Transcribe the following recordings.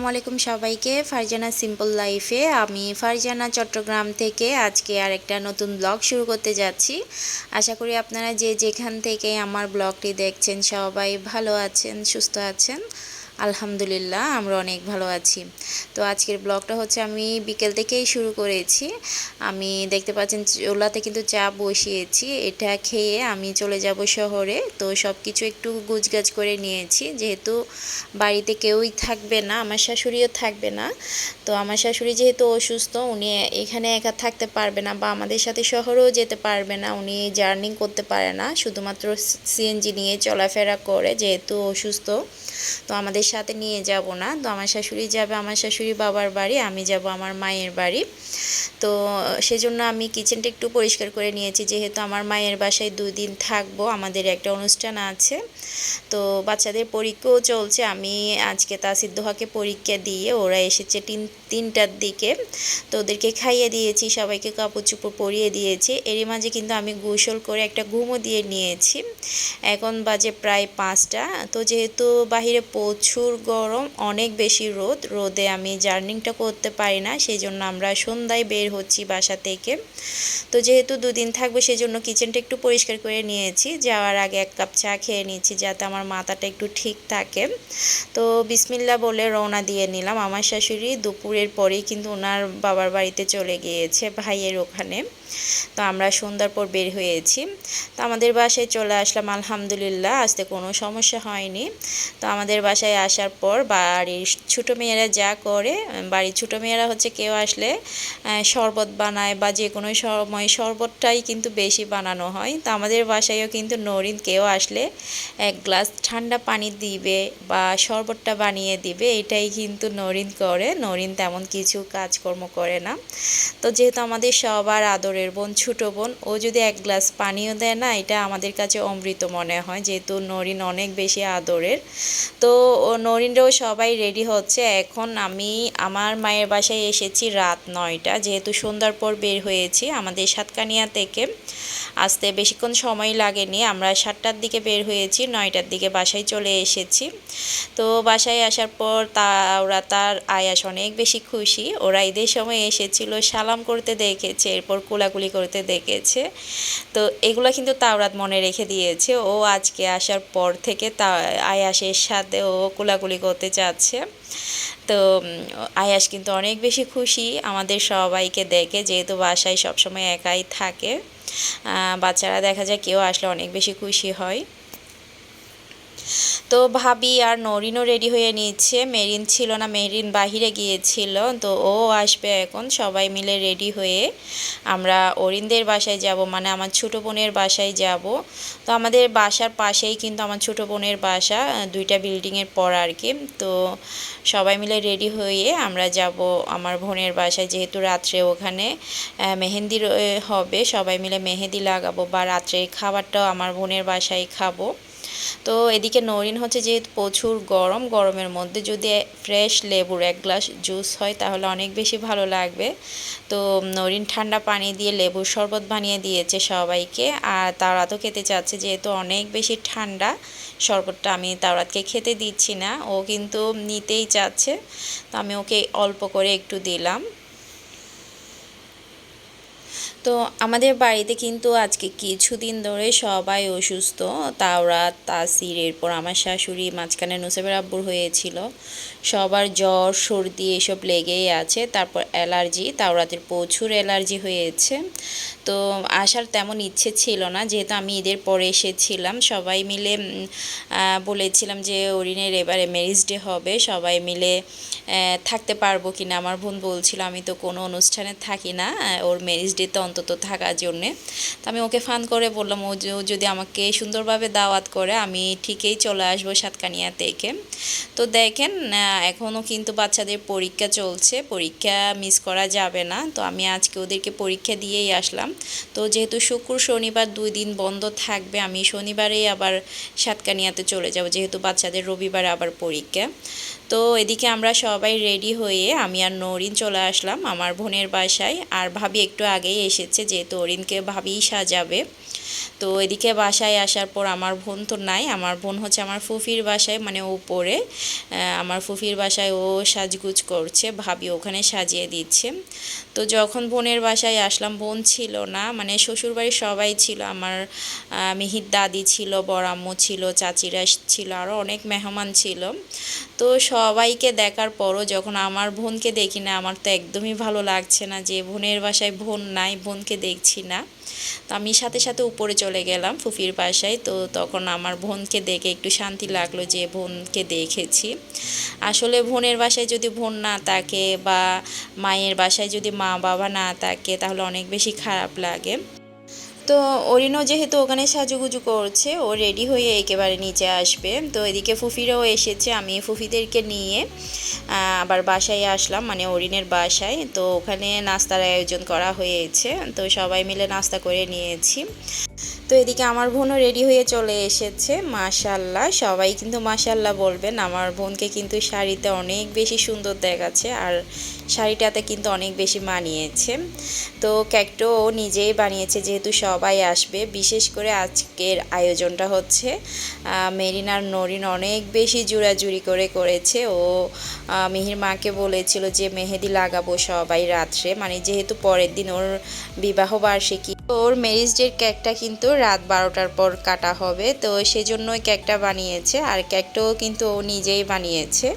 আসসালামু আলাইকুম সবাইকে। ফারজানা সিম্পল লাইফে আমি ফারজানা চট্টগ্রাম থেকে আজকে আর একটা নতুন ব্লগ শুরু করতে যাচ্ছি। আশা করি আপনারা যে যেখান থেকে আমার ব্লগটি দেখছেন সবাই ভালো আছেন, সুস্থ আছেন। আলহামদুলিল্লাহ, আমরা অনেক ভালো আছি। তো আজকের ব্লগটা হচ্ছে আমি বিকেল থেকেই শুরু করেছি। আমি দেখতে পাচ্ছেন চুলাতে কিন্তু চা বসিয়েছি। এটা খেয়ে আমি চলে যাব শহরে। তো সব কিছু একটু গুজগাজ করে নিয়েছি। যেহেতু বাড়িতে কেউই থাকবে না, আমার শাশুড়িও থাকবে না। তো আমার শাশুড়ি যেহেতু অসুস্থ, উনি এখানে একা থাকতে পারবে না বা আমাদের সাথে শহরেও যেতে পারবে না। উনি জার্নি করতে পারে না। শুধুমাত্র সিএনজি নিয়ে চলাফেরা করে, যেহেতু অসুস্থ। তো আমাদের সাথে নিয়ে যাব না। তো আমার শাশুড়ি যাবে আমার শাশুড়ি বাবার বাড়ি, আমি যাব আমার মায়ের বাড়ি। তো সেজন্য আমি কিচেনটা একটু পরিষ্কার করে নিয়েছি। যেহেতু আমার মায়ের বাসায় দুই দিন থাকব, আমাদের একটা অনুষ্ঠান আছে। তো বাচ্চাদের পরীক্ষাও চলছে। আমি আজকে তাসিদ্দোহাকে পরীক্ষা দিয়ে ওরা এসেছে তিন, তিনটার দিকে। তো ওদেরকে খাইয়ে দিয়েছি, সবাইকে কাপড় চুপড় পরিয়ে দিয়েছি। এরই মাঝে কিন্তু আমি গোসল করে একটা ঘুমো দিয়ে নিয়েছি। এখন বাজে প্রায় পাঁচটা। তো যেহেতু বাহিরে প্রচুর গরম, অনেক বেশি রোদ। রোদে আমি জার্নিংটা করতে পারি না সেই জন্য আমরা সন্ধ্যায় বের হচ্ছি বাসা থেকে। তো যেহেতু দুদিন থাকব সেই জন্য কিচেনটা একটু পরিষ্কার করে নিয়েছি। যাওয়ার আগে এক কাপ চা খেয়ে নিয়েছি যাতে আমার মাথাটা একটু ঠিক থাকে। তো বিসমিল্লা বলে রওনা দিয়ে নিলাম। আমার শাশুড়ি দুপুরের পরেই কিন্তু ওনার বাবার বাড়িতে চলে গিয়েছে, ভাইয়ের ওখানে। তো আমরা সন্ধ্যার পর বের হয়েছি। তো আমাদের বাসায় চলে আসলাম, আলহামদুলিল্লাহ আসতে কোনো সমস্যা হয়নি। তো আমাদের বাসায় আসার পর বাড়ির ছোটো মেয়েরা যা করে বাড়ির ছোটো মেয়েরা হচ্ছে কেউ আসলে শরবত বানায় বা যে কোনো সময় শরবতটাই কিন্তু বেশি বানানো হয়। তো আমাদের বাসায়ও কিন্তু নরিন কেউ আসলে এক গ্লাস ঠান্ডা পানি দিবে বা শরবতটা বানিয়ে দিবে, এটাই কিন্তু নরিন করে। নরিন তেমন কিছু কাজকর্ম করে না। তো যেহেতু আমাদের সবার আদরের বোন, ছোটো বোন, ও যদি এক গ্লাস পানিও দেয় না, এটা আমাদের কাছে অমৃত মনে হয়, যেহেতু নরিন অনেক বেশি আদরের। তো নরিনরাও সবাই রেডি হচ্ছে। এখন আমি আমার মায়ের বাসায় এসেছি রাত নয়টা, যেহেতু সন্ধ্যার পর বের হয়েছি আমাদের সাতকানিয়া থেকে। আসতে বেশিক্ষণ সময় লাগেনি, আমরা সাতটার দিকে বের হয়েছি, নয়টার দিকে বাসায় চলে এসেছি। তো বাসায় আসার পর তা ওরা তার আয়াস অনেক বেশি খুশি। ওরা ঈদের সময় এসেছিল, সালাম করতে দেখেছে, এরপর কোলাকুলি করতে দেখেছে। তো এগুলো কিন্তু তাওরাত মনে রেখে দিয়েছে। ও আজকে আসার পর থেকে তা, আয়াসের সাথে ও কোলাকুলি করতে চাচ্ছে। তো আয়াস কিন্তু অনেক বেশি খুশি। আমাদের সবাইকে দেখে, যেহেতু বাসায় সবসময় একাই থাকে বাচ্চারা দেখা যায় কেউ আসলে অনেক বেশি খুশি হয়। তো ভাবি আর নরিনও রেডি হয়ে নিচ্ছে। মেরিন ছিল না, মেরিন বাহিরে গিয়েছিল। তো ও আসবে এখন, সবাই মিলে রেডি হয়ে আমরা অরিনদের বাসায় যাব মানে আমার ছোটো বোনের বাসায় যাব। তো আমাদের বাসার পাশেই কিন্তু আমার ছোটো বোনের বাসা, দুইটা বিল্ডিংয়ের পর আর কি। তো সবাই মিলে রেডি হয়ে আমরা যাব আমার বোনের বাসায়, যেহেতু রাত্রে ওখানে মেহেন্দি হবে। সবাই মিলে মেহেদি লাগাবো বা রাত্রে খাবারটাও আমার বোনের বাসায় খাব। তো এদিকে নরিন হচ্ছে যেহেতু প্রচুর গরম, গরমের মধ্যে যদি ফ্রেশ লেবুর এক গ্লাস জুস হয় তাহলে অনেক বেশি ভালো লাগবে। তো নরিন ঠান্ডা পানি দিয়ে লেবুর শরবত বানিয়ে দিয়েছে সবাইকে, আর তারা তো খেতে চাচ্ছে যেহেতু অনেক বেশি ঠান্ডা, শরবতটা আমি তাওরাতকে খেতে দিচ্ছি না, ও কিন্তু নিতেই চাচ্ছে। তো আমি ওকে অল্প করে একটু দিলাম। তো আমাদের বাড়িতে কিন্তু আজকে কিছুদিন ধরে সবাই অসুস্থ। তাওরাত, তাসির, এরপর আমার শাশুড়ি, মাঝখানে নুসেবের আব্বুর হয়েছিল। সবার জ্বর, সর্দি এসব লেগেই আছে। তারপর অ্যালার্জি, তাওরাতের প্রচুর অ্যালার্জি হয়েছে। তো আসার তেমন ইচ্ছে ছিল না, যেহেতু আমি ঈদের পরে এসেছিলাম। সবাই মিলে বলেছিলাম যে অরিনের এবারে ম্যারিজ ডে হবে। সবাই মিলে থাকতে পারব কি না আমার বোন বলছিল, আমি তো কোনো অনুষ্ঠানে থাকি না। ওর ম্যারিজ ডেতে অন্তত থাকার জন্যে। তো আমি ওকে ফান করে বললাম, ও যদি আমাকে সুন্দরভাবে দাওয়াত করে, আমি ঠিকই চলে আসব সাতকানিয়া থেকে। তো দেখেন এখনও কিন্তু বাচ্চাদের পরীক্ষা চলছে। পরীক্ষা মিস করা যাবে না। তো আমি আজকে ওদেরকে পরীক্ষা দিয়েই আসলাম। তো যেহেতু শুক্র, শনিবার দুই দিন বন্ধ থাকবে, আমি শনিবারেই আবার সাতকানিয়াতে চলে যাব, যেহেতু বাচ্চাদের রবিবার আবার পরীক্ষা। তো এদিকে আমরা সবাই রেডি হয়ে আমি আর নরিন চলে আসলাম আমার বোনের বাসায়। আর ভাবি একটু আগেই এসেছে যেহেতু অরিনকে ভাবিই সাজাবে। তো এদিকে বাসায় আসার পর আমার বোন তো নাই, আমার বোন হচ্ছে আমার ফুফির বাসায় মানে উপরে আমার ফুফির বাসায় ও সাজগুজ করছে, ভাবি ওখানে সাজিয়ে দিচ্ছে। তো যখন বোনের বাসায় আসলাম, বোন ছিল না মানে শ্বশুরবাড়ির সবাই ছিল। আমার মিহির দাদি ছিল, বড় আম্মু ছিল, চাচিরা ছিল আরও অনেক মেহমান ছিল। তো সবাইকে দেখার পরও যখন আমার বোনকে দেখি না, আমার তো একদমই ভালো লাগছে না যে বোনের বাসায় বোন নাই, বোনকে দেখছি না। তো আমি সাথে সাথে উপরে চলে গেলাম ফুফির বাসায়, তো তখন আমার বোনকে দেখে একটু শান্তি লাগল যে বোনকে দেখেছি। আসলে বোনের বাসায় যদি বোন না থাকে বা মায়ের বাসায় যদি মা বাবা না থাকে, তাহলে অনেক বেশি খারাপ লাগে। তো অরিনও যেহেতু ওখানে সাজুগুজু করছে, ও রেডি হয়ে একেবারে নিচে আসবে। তো এদিকে ফুফিরাও এসেছে, আমি ফুফিদেরকে নিয়ে আবার বাসায় আসলাম মানে অরিনের বাসায়। তো ওখানে নাস্তার আয়োজন করা হয়েছে, তো সবাই মিলে নাস্তা করে নিয়েছি। তো এদিকে আমার বোনও রেডি হয়ে চলে এসেছে মাশাল্লাহ সবাই কিন্তু মাশাল্লাহ বলবেন আমার বোনকে কিন্তু শাড়িতে অনেক বেশি সুন্দর দেখাচ্ছে আর শাড়িটাতে কিন্তু অনেক বেশি মানিয়েছে। তো কেকটাও ও নিজেই বানিয়েছে যেহেতু সবাই আসবে বিশেষ করে আজকের আয়োজনটা হচ্ছে আহ, মেরিন আর নরিন অনেক বেশি জুড়াজুড়ি করে করেছে। ও মিহির মাকে বলেছিল যে মেহেদি লাগাবো সবাই রাত্রে। মানে যেহেতু পরের দিন ওর বিবাহ বার্ষিকী ওর ম্যারেজ ডের কেকটা কিন্তু রাত বারোটার পর কাটা হবে। তো সেজন্যই কেকটা বানিয়েছে। আর কেকটাও কিন্তু ও নিজেই বানিয়েছে।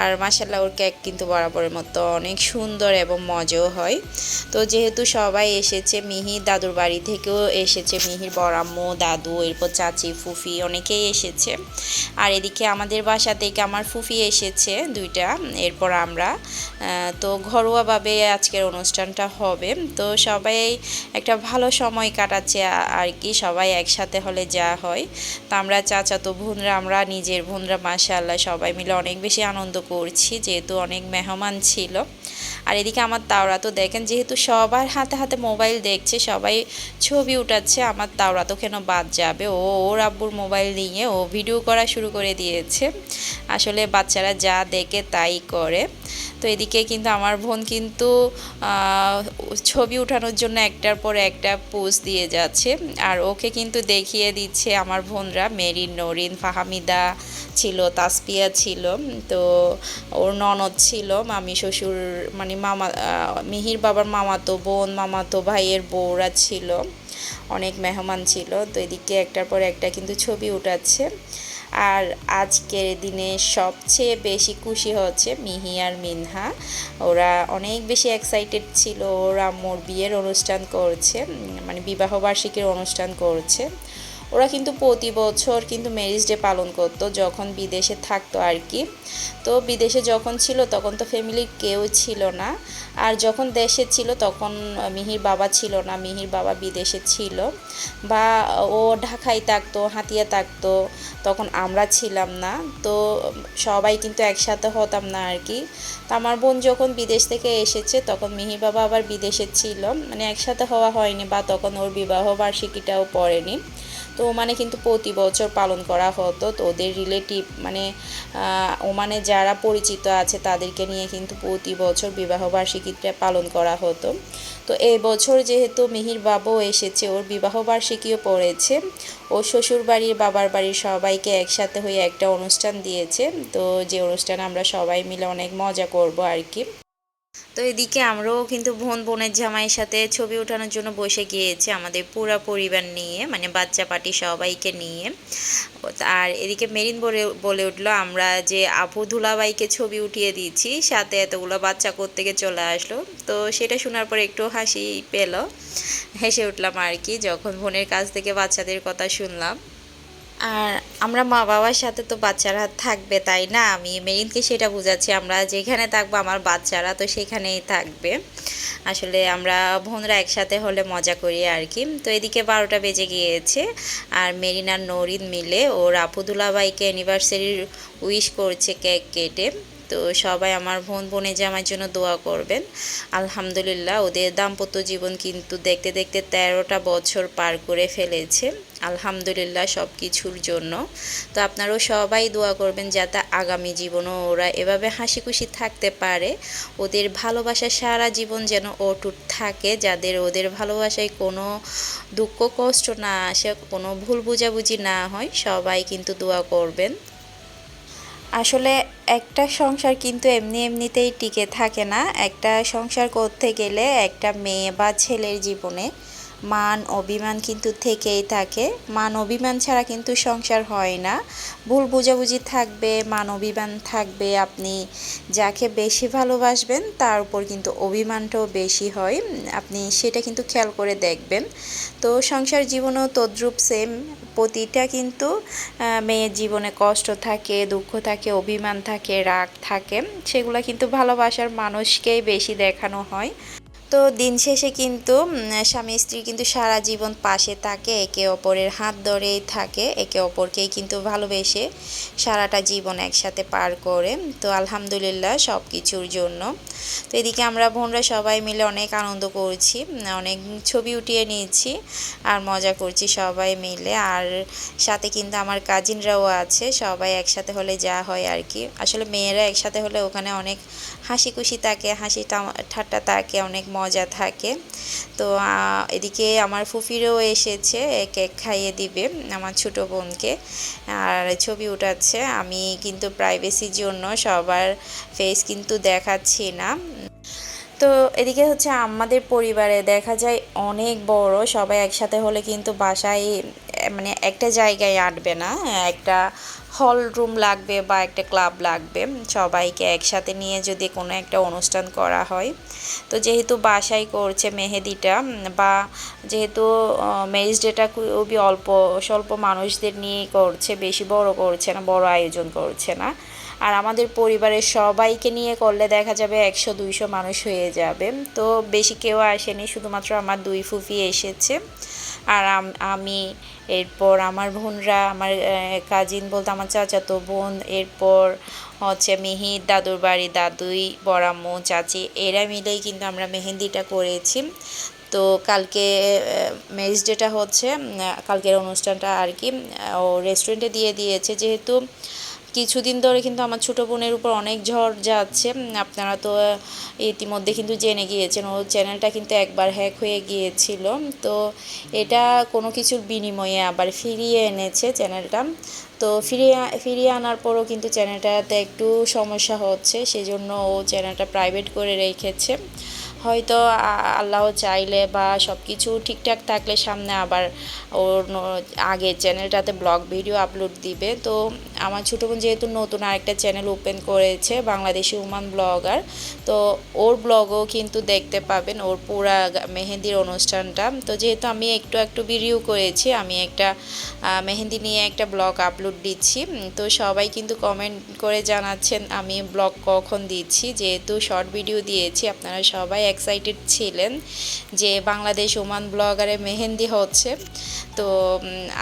আর মাসাল্লাহ ওর কেক কিন্তু বরাবরের মতো অনেক সুন্দর এবং মজাও হয়। তো যেহেতু সবাই এসেছে মিহির দাদুর বাড়ি থেকেও এসেছে। মিহির বড়াম্মু, দাদু, এরপর চাচি, ফুফি অনেকেই এসেছে। আর এদিকে আমাদের বাসা থেকে আমার ফুফি এসেছে দুইটা, এরপর আমরা। তো ঘরোয়াভাবে আজকের অনুষ্ঠানটা হবে। তো সবাই একটা ভালো সময় কাটাচ্ছে। আর কি সবাই একসাথে হলে যা হয়। তো আমরা চাচাতো বোনরা, আমরা নিজের বোনরা, মাশাআল্লাহ সবাই মিলে অনেক বেশি আনন্দ করছি, যেহেতু অনেক মেহমান ছিল। আর এদিকে আমার তাওরা তো দেখেন, যেহেতু সবার হাতে হাতে মোবাইল দেখছে, সবাই ছবি উঠাচ্ছে, আমার তাওরা তো কেন বাদ যাবে? ও, ওর আব্বুর মোবাইল নিয়ে ও ভিডিও করা শুরু করে দিয়েছে। আসলে বাচ্চারা যা দেখে তাই করে। তো এদিকে কিন্তু আমার বোন কিন্তু ছবি উঠানোর জন্য একটার পর একটা পোজ দিয়ে যাচ্ছে। আর ওকে কিন্তু দেখিয়ে দিচ্ছে আমার বোনরা। মেরিন নরিন, ফাহামিদা ছিল, তাসপিয়া ছিল, তো ওর ননদ ছিল, মামি শ্বশুর মানে মামা মিহির বাবার মামাতো বোন, মামাতো ভাইয়ের বউরা ছিল, অনেক মেহমান ছিল। তো এদিকে একটার পর একটা কিন্তু ছবি উঠাচ্ছে। আর আজকের দিনে সবচেয়ে বেশি খুশি হচ্ছে মিহি আর মিনহা। ওরা অনেক বেশি এক্সাইটেড ছিল, ওরা মোর বিয়ের অনুষ্ঠান করছে মানে বিবাহবার্ষিকীর অনুষ্ঠান করছে। ওরা কিন্তু প্রতি বছর কিন্তু ম্যারেজ ডে পালন করতো, যখন বিদেশে থাকতো আর কি। তো বিদেশে যখন ছিল, তখন তো ফ্যামিলির কেউ ছিল না। আর যখন দেশে ছিল, তখন মিহির বাবা ছিল না, মিহির বাবা বিদেশে ছিল। বা ও ঢাকায় থাকতো, হাতিয়া থাকতো, তখন আমরা ছিলাম না। তো সবাই কিন্তু একসাথে হতাম না আর কি। তো আমার বোন যখন বিদেশ থেকে এসেছে, তখন মিহির বাবা আবার বিদেশে ছিল। মানে একসাথে হওয়া হয়নি বা তখন ওর বিবাহ বার্ষিকীটাও পড়েনি। তো ওমানে কিন্তু প্রতি বছর পালন করা হতো। তো ওদের রিলেটিভ মানে ওমানে যারা পরিচিত আছে তাদেরকে নিয়ে কিন্তু প্রতি বছর বিবাহ বার্ষিকীটা পালন করা হতো। তো এই বছর যেহেতু মিহির বাবাও এসেছে, ওর বিবাহ বার্ষিকীও পড়েছে। ও শ্বশুর বাড়ির বাবার বাড়ির সবাইকে একসাথে হয়ে একটা অনুষ্ঠান দিয়েছে। তো যে অনুষ্ঠান আমরা সবাই মিলে অনেক মজা করব আর কি। তো এদিকে আমরাও কিন্তু বোন, বোনের জামাইয়ের সাথে ছবি ওঠানোর জন্য বসে গিয়েছি আমাদের পুরো পরিবার নিয়ে মানে বাচ্চা পাটি সবাইকে নিয়ে। আর এদিকে মেরিন বলে বলে উঠল, আমরা যে আপু ধুলাবাইকে ছবি উঠিয়ে দিয়েছি, সাথে এতগুলো বাচ্চা কোত্থেকে চলে আসলো? তো সেটা শোনার পর একটু হাসি পেল। হেসে উঠলাম আর কি, যখন বোনের কাছ থেকে বাচ্চাদের কথা শুনলাম। আর আমরা মা বাবার সাথে তো বাচ্চারা থাকবে, তাই না? আমি মেরিনকে সেটা বোঝাচ্ছি। আমরা যেখানে থাকব, আমার বাচ্চারা তো সেখানেই থাকবে। আসলে আমরা বোনরা একসাথে হলে মজা করি আর কি। তো এদিকে বারোটা বেজে গিয়েছে আর মেরিন আর নরিন মিলে ও রাফুদুল্লাবাইকে অ্যানিভার্সারির উইশ করছে কেক কেটে। তো সবাই আমার বোন, বোনের জামার জন্য দোয়া করবেন। আলহামদুলিল্লাহ, ওদের দাম্পত্য জীবন কিন্তু দেখতে দেখতে তেরোটা বছর পার করে ফেলেছে। আলহামদুলিল্লাহ সব কিছুর জন্য। তো আপনারাও সবাই দোয়া করবেন যাতে আগামী জীবনও ওরা এভাবে হাসি খুশি থাকতে পারে। ওদের ভালোবাসা সারা জীবন যেন অটুট থাকে, যাদের ওদের ভালোবাসায় কোনো দুঃখ, কষ্ট না আসে, কোনো ভুল বুঝাবুঝি না হয়, সবাই কিন্তু দোয়া করবেন। আসলে একটা সংসার কিন্তু এমনি এমনিতেই টিকে থাকে না। একটা সংসার করতে গেলে একটা মেয়ে বা ছেলের জীবনে মান, অভিমান কিন্তু থেকেই থাকে। মান, অভিমান ছাড়া কিন্তু সংসার হয় না। ভুল বুঝাবুঝি থাকবে, মান, অভিমান থাকবে। আপনি যাকে বেশি ভালোবাসবেন, তার উপর কিন্তু অভিমানটাও বেশি হয়। আপনি সেটা কিন্তু খেয়াল করে দেখবেন। তো সংসার জীবনেও তদ্রূপ সেম প্রতিটা কিন্তু মেয়ের জীবনে কষ্ট থাকে, দুঃখ থাকে, অভিমান থাকে, রাগ থাকে। সেগুলো কিন্তু ভালোবাসার মানুষকেই বেশি দেখানো হয়। তো দিন শেষে কিন্তু স্বামী স্ত্রী কিন্তু সারা জীবন পাশে থাকে, একে অপরের হাত ধরেই থাকে, একে অপরকেই কিন্তু ভালোবেসে সারাটা জীবন একসাথে পার করে। তো আলহামদুলিল্লাহ সব কিছুর জন্য। তো এদিকে আমরা বোনরা সবাই মিলে অনেক আনন্দ করছি অনেক ছবি উঠিয়ে নিয়েছি আর মজা করছি সবাই মিলে। আর সাথে কিন্তু আমার কাজিনরাও আছে, সবাই একসাথে হলে যা হয় আর কি। আসলে মেয়েরা একসাথে হলে ওখানে অনেক হাসি খুশি থাকে, হাসি ঠাট্টা থাকে, অনেক মজা থাকে। তো এদিকে আমার ফুফিরও এসেছে, কেক খাইয়ে দিবে আমার ছোট বোনকে। আর ছবি উঠাচ্ছে। আমি কিন্তু প্রাইভেসির জন্য সবার ফেস কিন্তু দেখাচ্ছি না। তো, এদিকে হচ্ছে আমাদের পরিবারে দেখা যায় অনেক বড়, সবাই একসাথে হলে কিন্তু বাসায় মানে একটা জায়গায় আটবে না, একটা হল রুম লাগবে বা একটা ক্লাব লাগবে। সবাইকে একসাথে নিয়ে যদি কোনো একটা অনুষ্ঠান করা হয়। তো যেহেতু বাসায় করছে মেহেদিটা, বা যেহেতু ম্যারেজ ডেটা খুবই অল্প, স্বল্প মানুষদের নিয়েই করছে, বেশি বড় করছে না, বড় আয়োজন করছে না। আর আমাদের পরিবারের সবাইকে নিয়ে করলে দেখা যাবে একশো, দুইশো মানুষ হয়ে যাবে। তো বেশি কেউ আসেনি, শুধুমাত্র আমার দুই ফুফি এসেছে। আর আমি এরপর আমার বোনরা, আমার কাজিন বলতে আমার চাচাতো বোন, এরপর হচ্ছে মিহির, দাদুর বাড়ি, দাদুই বড়াম্মু চাচি, এরা মিলেই কিন্তু আমরা মেহেন্দিটা করেছি। তো কালকে ম্যারেজ ডেটা হচ্ছে কালকের অনুষ্ঠানটা আর কি, ও রেস্টুরেন্টে দিয়ে দিয়েছে, যেহেতু কিছুদিন ধরে কিন্তু আমার ছোটো বোনের উপর অনেক ঝড় যাচ্ছে। আপনারা তো ইতিমধ্যে কিন্তু জেনে গিয়েছেন ও চ্যানেলটা কিন্তু একবার হ্যাক হয়ে গিয়েছিল। তো এটা কোনো কিছুর বিনিময়ে আবার ফিরিয়ে এনেছে চ্যানেলটা। তো ফিরিয়ে ফিরিয়ে আনার পরও কিন্তু চ্যানেলটাতে একটু সমস্যা হচ্ছে, সেজন্য ও চ্যানেলটা প্রাইভেট করে রেখেছে। হয়তো আল্লাহ চাইলে বা সব কিছু ঠিকঠাক থাকলে সামনে আবার ওর আগে চ্যানেলটাতে ব্লগ, ভিডিও আপলোড দিবে। তো আমার ছোটো বোন যেহেতু নতুন আরেকটা চ্যানেল ওপেন করেছে, বাংলাদেশি উমান ব্লগার তো ওর ব্লগও কিন্তু দেখতে পাবেন, ওর পুরা মেহেন্দির অনুষ্ঠানটা। তো যেহেতু আমি একটু একটু ভিডিও করেছি, আমি একটা মেহেন্দি নিয়ে একটা ব্লগ আপলোড দিচ্ছি তো সবাই কিন্তু কমেন্ট করে জানাচ্ছেন, আমি ব্লগ কখন দিচ্ছি। যেহেতু শর্ট ভিডিও দিয়েছি, আপনারা সবাই এক্সাইটেড ছিলেন যে বাংলাদেশ ওমান ব্লগারে মেহেন্দি হচ্ছে। তো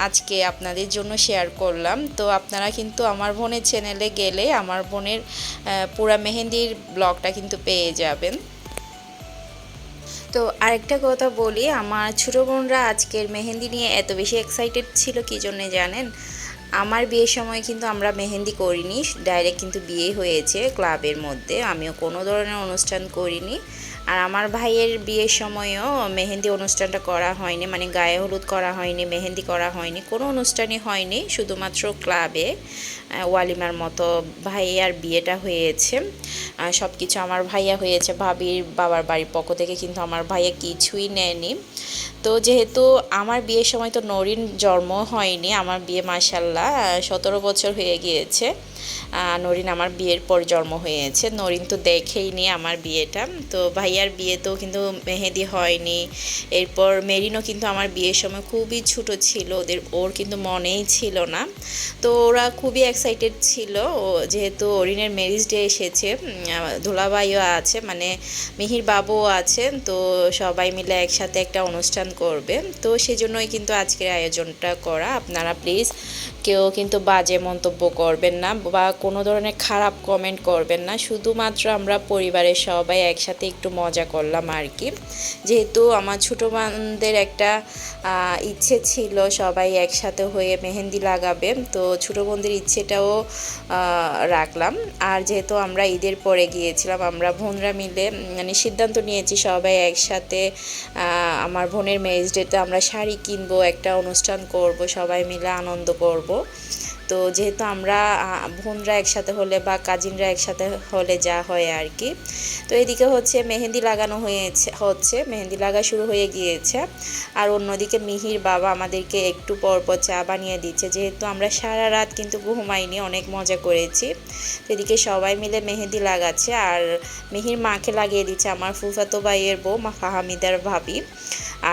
আজকে আপনাদের জন্য শেয়ার করলাম। তো আপনারা কিন্তু আমার বোনের চ্যানেলে গেলে আমার বোনের পুরা মেহেন্দির ব্লগটা কিন্তু পেয়ে যাবেন। তো আরেকটা কথা বলি, আমার ছোটো বোনরা আজকের মেহেন্দি নিয়ে এত বেশি এক্সাইটেড ছিল, কী জন্যে জানেন? আমার বিয়ের সময় কিন্তু আমরা মেহেন্দি করিনি ডাইরেক্ট কিন্তু বিয়ে হয়েছে ক্লাবের মধ্যে, আমিও কোনো ধরনের অনুষ্ঠান করিনি। আর আমার ভাইয়ের বিয়ের সময়ও মেহেন্দি অনুষ্ঠানটা করা হয়নি মানে গায়ে হলুদ করা হয়নি, মেহেন্দি করা হয়নি, কোনো অনুষ্ঠানই হয়নি, শুধুমাত্র ক্লাবে ওয়ালিমার মতো ভাইয়ার বিয়েটা হয়েছে। সব কিছু আমার ভাইয়া হয়েছে, ভাবির বাবার বাড়ির পক্ষ থেকে, কিন্তু আমার ভাইয়া কিছুই নেয়নি। তো যেহেতু আমার বিয়ের সময় তো নরিন জন্ম হয়নি, আমার বিয়ে মাসাল্লাহ সতেরো বছর হয়ে গিয়েছে। নরিন আমার বিয়ের পর জন্ম হয়েছে। নরিন তো দেখেই নি আমার বিয়েটা। তো ভাইয়ার বিয়েতেও কিন্তু মেহেদি হয়নি। এরপর মেরিনও কিন্তু আমার বিয়ের সময় খুবই ছোট ছিল। ওদের, ওর কিন্তু মনেই ছিল না। তো ওরা খুবই এক্সাইটেড ছিল। ও যেহেতু অরিনের ম্যারিজ ডে এসেছে ধুলাবাইও আছে মানে মিহির বাবুও আছেন তো সবাই মিলে একসাথে একটা অনুষ্ঠান করবে। তো সেজন্যই কিন্তু আজকের আয়োজনটা করা। আপনারা প্লিজ কেউ কিন্তু বাজে মন্তব্য করবেন না। বা কোনো ধরনের খারাপ কমেন্ট করবেন না। শুধুমাত্র আমরা পরিবারের সবাই একসাথে একটু মজা করলাম আর কি। যেহেতু আমার ছোটো বোনদের একটা ইচ্ছে ছিল সবাই একসাথে হয়ে মেহেন্দি লাগাবে। তো ছোটো বোনদের ইচ্ছেটাও রাখলাম। আর যেহেতু আমরা ঈদের পরে গিয়েছিলাম, আমরা বোনরা মিলে মানে সিদ্ধান্ত নিয়েছি সবাই একসাথে আমার বোনের ম্যারেজ ডেতে আমরা শাড়ি কিনবো, একটা অনুষ্ঠান করব, সবাই মিলে আনন্দ করব। তো যেহেতু আমরা বোনরা একসাথে হলে বা কাজিনরা একসাথে হলে যা হয় আর কি তো এদিকে হচ্ছে মেহেন্দি লাগানো হয়েছে, হচ্ছে, মেহেন্দি লাগা শুরু হয়ে গিয়েছে। আর অন্যদিকে মিহির বাবা আমাদেরকে একটু পর পর চা বানিয়ে দিচ্ছে। যেহেতু আমরা সারা রাত কিন্তু ঘুমাইনি, অনেক মজা করেছি। তো এদিকে সবাই মিলে মেহেন্দি লাগাচ্ছে। আর মিহির মাকে লাগিয়ে দিচ্ছে আমার ফুফাতো ভাইয়ের বউ, মা ফাহামিদার ভাবি।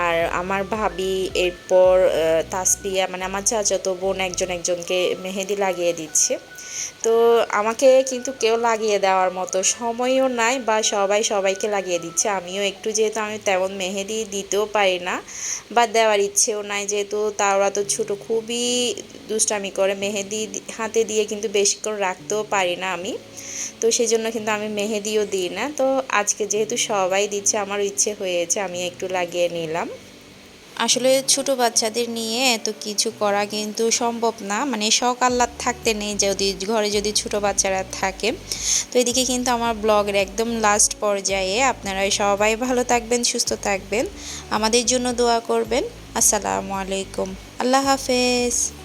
আর আমার ভাবি এরপর তাসপিয়া মানে আমার চাচাতো বোন একজন একজনকে মেহেদি লাগিয়ে দিচ্ছে। তো আমাকে কিন্তু কেউ লাগিয়ে দেওয়ার মতো সময়ও নাই বা সবাই সবাইকে লাগিয়ে দিচ্ছে। আমিও একটু যেহেতু আমি তেমন মেহেদি দিতেও পারি না বা দেওয়ার ইচ্ছেও নাই, যেহেতু তারা তো ছোটো খুবই দুষ্টামি করে, মেহেদি হাতে দিয়ে কিন্তু বেশিক্ষণ রাখতেও পারি না আমি। তো সেই জন্য কিন্তু আমি মেহেদিও দিই না। তো আজকে যেহেতু সবাই দিচ্ছে আমার ইচ্ছে হয়েছে, আমি একটু লাগিয়ে নিলাম। আসলে ছোট বাচ্চাদের নিয়ে এত কিছু করা কিন্তু সম্ভব না। মানে শখ আহ্লাদ থাকতে নেই যদি ঘরে যদি ছোট বাচ্চারা থাকে। তো এদিকে কিন্তু আমার ব্লগের একদম লাস্ট পর্যায়ে আপনারা সবাই ভালো থাকবেন, সুস্থ থাকবেন। আমাদের জন্য দোয়া করবেন। আসসালামু আলাইকুম। আল্লাহ হাফেজ।